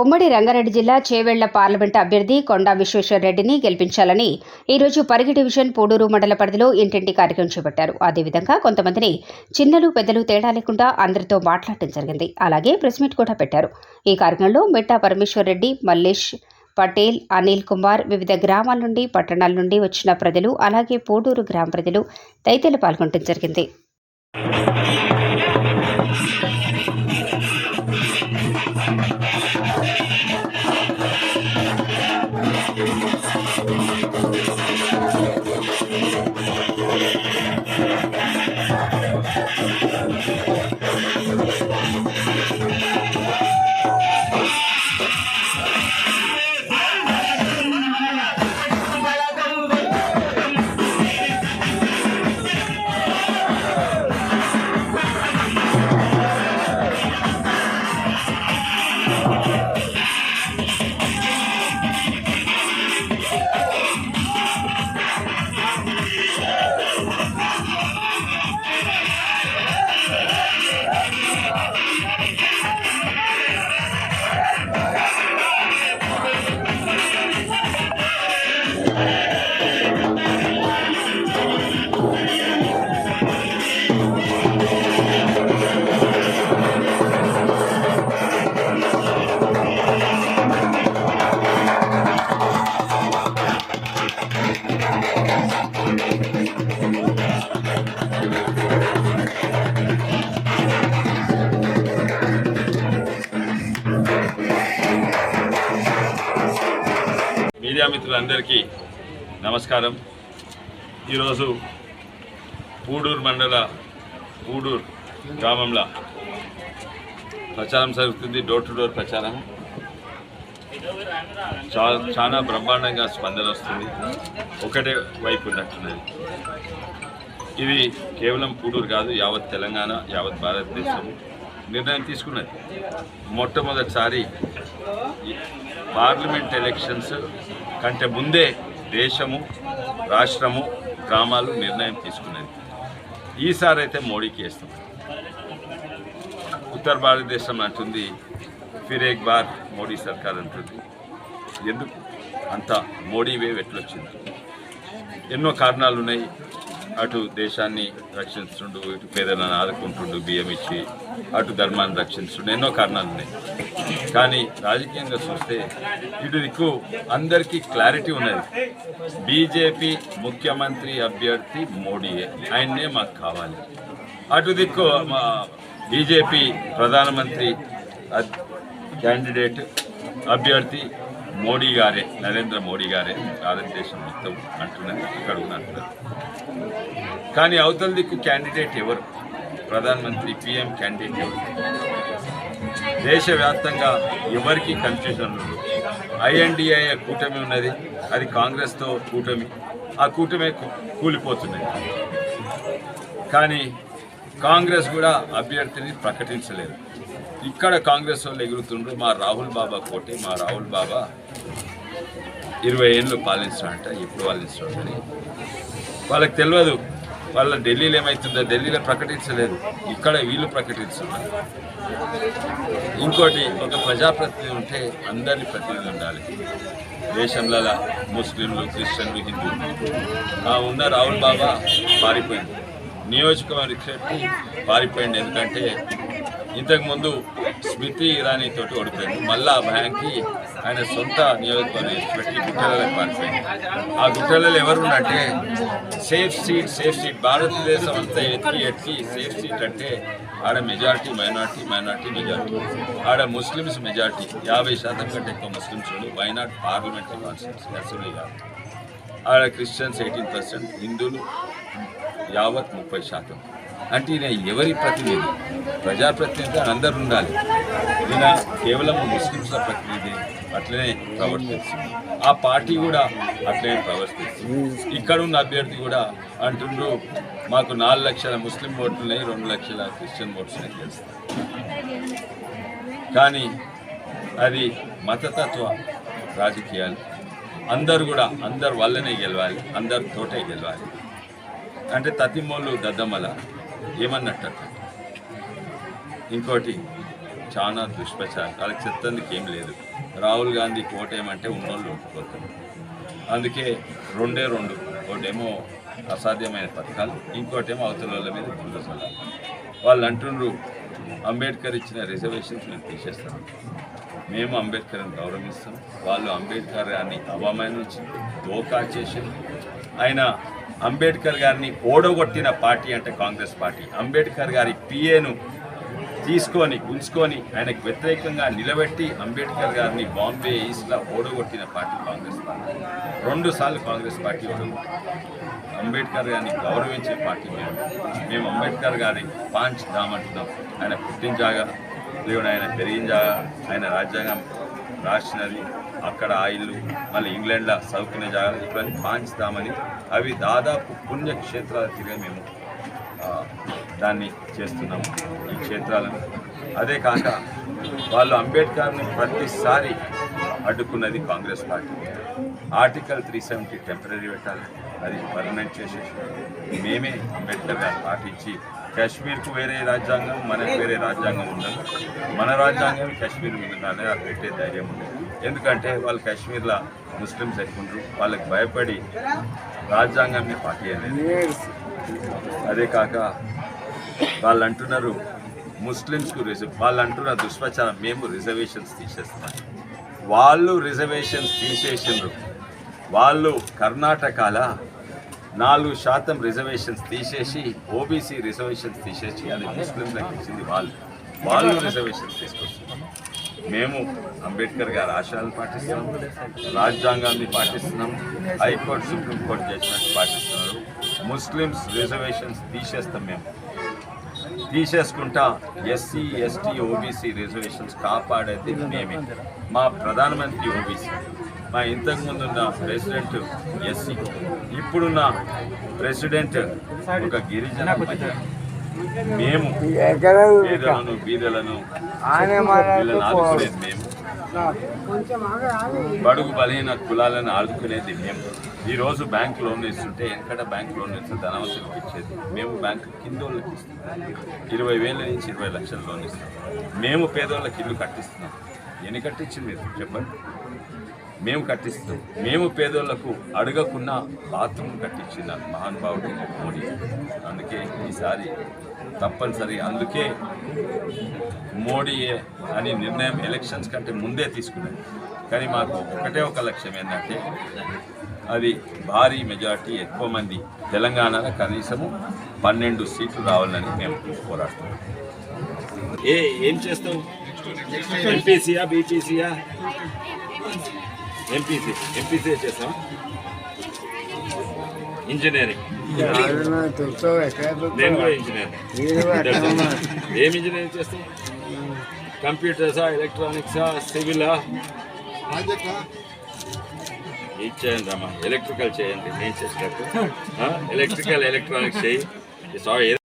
ఉమ్మడి రంగారెడ్డి జిల్లా చేవెళ్ళ పార్లమెంటు అభ్యర్థి కొండా విశ్వేశ్వరరెడ్డిని గెలిపించాలని ఈరోజు పరిగి డివిజన్ పూడూరు మండల పరిధిలో ఇంటింటి కార్యక్రమం చేపట్టారు. అదేవిధంగా కొంతమందిని చిన్నలు పెద్దలు తేడా లేకుండా అందరితో మాట్లాడటం జరిగింది. అలాగే ప్రెస్ మీట్ కూడా పెట్టారు. ఈ కార్యక్రమంలో మిట్టా పరమేశ్వర్ రెడ్డి మల్లేష్ పటేల్ అనిల్ కుమార్ వివిధ గ్రామాల నుండి పట్టణాల నుండి వచ్చిన ప్రజలు అలాగే పోడూరు గ్రామ ప్రజలు తదితరులు పాల్గొనడం జరిగింది. Yeah. విద్యామిత్రులందరికీ నమస్కారం. ఈరోజు పూడూరు మండల పూడూరు గ్రామంలో ప్రచారం జరుగుతుంది డోర్ టు డోర్ ప్రచారం. చా చాలా బ్రహ్మాండంగా స్పందన వస్తుంది. ఒకటే వైపు ఉన్నట్టున్నది. ఇది కేవలం పూడూరు కాదు యావత్ తెలంగాణ యావత్ భారతదేశం నిర్ణయం తీసుకున్నది. మొట్టమొదటిసారి పార్లమెంట్ ఎలక్షన్స్ కంటే ముందే దేశము రాష్ట్రము గ్రామాలు నిర్ణయం తీసుకునేది. ఈసారి అయితే మోడీకి వేస్తాం ఉత్తర భారతదేశం అంటుంది ఫిరేక్ బార్ మోడీ సర్కార్ అంటుంది. ఎందుకు? అంత మోడీ వేవ్ ఎట్లొచ్చింది? ఎన్నో కారణాలు ఉన్నాయి అటు దేశాన్ని రక్షించుండు ఇటు పేదలను ఆదుకుంటుండు బియ్యం ఇచ్చి అటు ధర్మాన్ని రక్షించుండు ఎన్నో కారణాలు ఉన్నాయి కానీ రాజకీయంగా చూస్తే ఇటు దిక్కు అందరికీ క్లారిటీ ఉన్నది. బీజేపీ ముఖ్యమంత్రి అభ్యర్థి మోడీయే. ఆయన్నే మాకు కావాలి. అటు దిక్కు మా బీజేపీ ప్రధానమంత్రి క్యాండిడేట్ అభ్యర్థి మోడీ గారే నరేంద్ర మోడీ గారే భారతదేశం మొత్తం అంటున్నారు ఇక్కడ అంటున్నారు కానీ అవతల దిక్కు క్యాండిడేట్ ఎవరు? ప్రధానమంత్రి పిఎం క్యాండిడేట్ ఎవరు? దేశవ్యాప్తంగా ఎవరికి కన్ఫ్యూజన్ ఉండదు. ఐఎన్డిఏ కూటమి ఉన్నది అది కాంగ్రెస్తో కూటమి. ఆ కూటమి కూలిపోతున్నాయి. కూలిపోతున్నది కానీ కాంగ్రెస్ కూడా అభ్యర్థిని ప్రకటించలేదు. ఇక్కడ కాంగ్రెస్ వాళ్ళు ఎగురుతుండ్రు మా రాహుల్ బాబా కోటే మా రాహుల్ బాబా ఇరవై ఏళ్ళు పాలించాడంట ఎప్పుడు అని వాళ్ళకి తెలియదు వాళ్ళ ఢిల్లీలో ఏమవుతుందో ఢిల్లీలో ప్రకటించలేదు. ఇక్కడ వీళ్ళు ప్రకటిస్తున్నారు. ఇంకోటి ఒక ప్రజాప్రతినిధి ఉంటే అందరి ప్రతినిధి ఉండాలి. దేశంలో ముస్లింలు క్రిస్టియన్లు హిందువులు. ఆ ఉన్న రాహుల్ బాబా పారిపోయింది. నియోజకవర్గం పారిపోయింది. ఎందుకంటే ఇంతకుముందు స్మృతి ఇరానీ తోటి ఓడిపోయింది. మళ్ళా ఆ ఆయన సొంత నియోజకవర్గం పెట్టి గుట్టలలో పారిపోయింది. ఆ గుట్టలలో ఎవరున్నంటే సేఫ్ సీట్ సేఫ్ సీట్. భారతదేశం అంతా ఎత్తి ఎత్తి సేఫ్ సీట్ అంటే ఆడ మెజార్టీ మైనార్టీ మైనార్టీ మెజార్టీ. ఆడ ముస్లిమ్స్ మెజార్టీ. యాభై శాతం కంటే ఎక్కువ ముస్లిమ్స్ ఉండి వైనాడ్ పార్లమెంటరీ కాన్స్టిట్యూన్సీ అసెంబ్లీ కాదు ఆడ క్రిస్టియన్స్ ఎయిటీన్ పర్సెంట్ హిందువులు యావత్ ముప్పై శాతం. అంటే ఈయన ఎవరి ప్రతినిధి? ప్రజాప్రతినిధి అని అందరు ఉండాలి. ఈయన కేవలం ముస్లింస్ల ప్రతినిధి అట్లనే ప్రవర్తిస్తుంది. ఆ పార్టీ కూడా అట్లనే ప్రవర్తిస్తుంది. ఇక్కడ ఉన్న అభ్యర్థి కూడా అంటుండ్రు మాకు నాలుగు లక్షల ముస్లిం ఓట్లు ఉన్నాయి రెండు లక్షల క్రిస్టియన్ ఓట్స్ ఉన్నాయి తెలుస్తుంది కానీ అది మతతత్వ రాజకీయాలు. అందరు కూడా అందరు వల్లనే గెలవాలి అందరు తోటే గెలవాలి. అంటే తతిమోళ్ళు దద్దమల. ఏమన్నట్టు? ఇంకోటి చాలా దుష్ప్రచారం. వాళ్ళకి చెప్తందుకు ఏం లేదు. రాహుల్ గాంధీకి ఓటేయమంటే ఉన్నోళ్ళు ఓటుకోతారు అందుకే రెండే రెండు. ఒకటేమో అసాధ్యమైన పథకాలు ఇంకోటేమో అవతల వాళ్ళ మీద బురద వాళ్ళు అంటుండ్రు అంబేద్కర్ ఇచ్చిన రిజర్వేషన్స్ మేము తీసేస్తాం. మేము అంబేద్కర్ని గౌరవిస్తాం. వాళ్ళు అంబేద్కర్ అని అవమానించి దోకా చేసి ఆయన అంబేద్కర్ గారిని ఓడగొట్టిన పార్టీ అంటే కాంగ్రెస్ పార్టీ. అంబేద్కర్ గారి పిఏను తీసుకొని ఉంచుకొని ఆయనకు వ్యతిరేకంగా నిలబెట్టి అంబేద్కర్ గారిని బాంబే ఈస్ట్లో ఓడగొట్టిన పార్టీ కాంగ్రెస్ పార్టీ. రెండు సార్లు కాంగ్రెస్ పార్టీ ఓడగొట్టింది అంబేద్కర్ గారిని గౌరవించే పార్టీ మేము. మేము అంబేద్కర్ గారి పాంచ్ ధామ్ అంటున్నాం. ఆయన పుట్టిన జాగా లేకుంటే ఆయన పెరిగిన జాగా ఆయన రాజ్యాంగం రాసినది అక్కడ ఆయిల్లు మళ్ళీ ఇంగ్లాండ్లో చదువుకునే జాగాలు ఇవన్నీ పాంచుతామని అవి దాదాపు పుణ్యక్షేత్రాల తిరిగి మేము దాన్ని చేస్తున్నాము ఈ క్షేత్రాలను. అదే కాక వాళ్ళు అంబేద్కర్ని ప్రతిసారి అడ్డుకున్నది Congress party. Article three seventy temporary పెట్టాలి అది పర్మనెంట్ చేసేసి మేమే అంబేద్కర్ గారు పాటించి కాశ్మీర్కు వేరే రాజ్యాంగం మనకు వేరే రాజ్యాంగం ఉండదు. మన రాజ్యాంగం కాశ్మీర్ మీద అది పెట్టే ధైర్యం ఉండదు. ఎందుకంటే వాళ్ళు కాశ్మీర్లో ముస్లిమ్స్ ఎక్కువ ఉండరు వాళ్ళకి భయపడి రాజ్యాంగాన్ని పార్టీ అదే కాక వాళ్ళు అంటున్నారు ముస్లిమ్స్కు రిజర్వ్ వాళ్ళు అంటున్న దుష్ప్రచారం మేము రిజర్వేషన్స్ తీసేస్తున్నాం వాళ్ళు రిజర్వేషన్స్ తీసేసిండ్రు. వాళ్ళు కర్ణాటకలో నాలుగు శాతం రిజర్వేషన్స్ తీసేసి ఓబీసీ రిజర్వేషన్స్ తీసేసి అది ముస్లింలకు ఇచ్చింది వాళ్ళు. వాళ్ళు రిజర్వేషన్స్ తీసుకొస్తున్నారు. మేము అంబేద్కర్ గారి ఆశయాలను పాటిస్తున్నాం రాజ్యాంగాన్ని పాటిస్తున్నాం high court supreme court judgement పాటిస్తున్నారు. ముస్లిమ్స్ రిజర్వేషన్స్ తీసేస్తాం మేము. తీసేసుకుంటా ఎస్సీ ఎస్టీ ఓబీసీ రిజర్వేషన్స్ కాపాడేది మేమే. మా ప్రధానమంత్రి ఓబీసీ మా ఇంతకుముందు ఉన్న ప్రెసిడెంట్ ఎస్సీ ఇప్పుడున్న ప్రెసిడెంట్ ఒక గిరిజన. మేము పేదలను బీదలను ఆదుకునేది మేము. బడుగు బలహీన కులాలను ఆదుకునేది మేము. ఈ రోజు బ్యాంక్ లోన్ ఇస్తుంటే ఎక్కడ బ్యాంక్ లోన్ ఇస్తే ధనవంతులకు ఇచ్చేది? మేము బ్యాంక్ కింద వాళ్ళకి ఇస్తున్నాం. ఇరవై వేల నుంచి ఇరవై లక్షల లోన్ ఇస్తాం మేము పేదోళ్ళకి ఇల్లు కట్టిస్తున్నాం. ఎన్ని కట్టించింది మీరు? చెప్పండి. మేము కట్టిస్తాం మేము పేదోళ్ళకు అడగకున్నా బాత్రూమ్ కట్టించిన మహానుభావుడు మోడీ. అందుకే ఈసారి తప్పనిసరి. అందుకే మోడీ అని నిర్ణయం ఎలక్షన్స్ కంటే ముందే తీసుకున్నది కానీ మాకు ఒకటే ఒక లక్ష్యం ఏంటంటే అది భారీ మెజార్టీ ఎక్కువ మంది తెలంగాణలో కనీసము పన్నెండు సీట్లు రావాలని మేము పోరాడుతున్నాం. ఏ ఏం చేస్తావు? ఎంపీసీయా బీపీసీయా? ఎంపీసీ ఎంపీసీ చేస్తాం ఇంజనీరింగ్ నేను కూడా ఇంజనీర్ ఏం ఇంజనీరింగ్ చేస్తాం కంప్యూటర్సా ఎలక్ట్రానిక్సా సివిలా ఇచ్చేయండి అమ్మా ఎలక్ట్రికల్ చేయండి నేను చేసినట్టు ఎలక్ట్రికల్ ఎలక్ట్రానిక్స్ చేయి. సారీ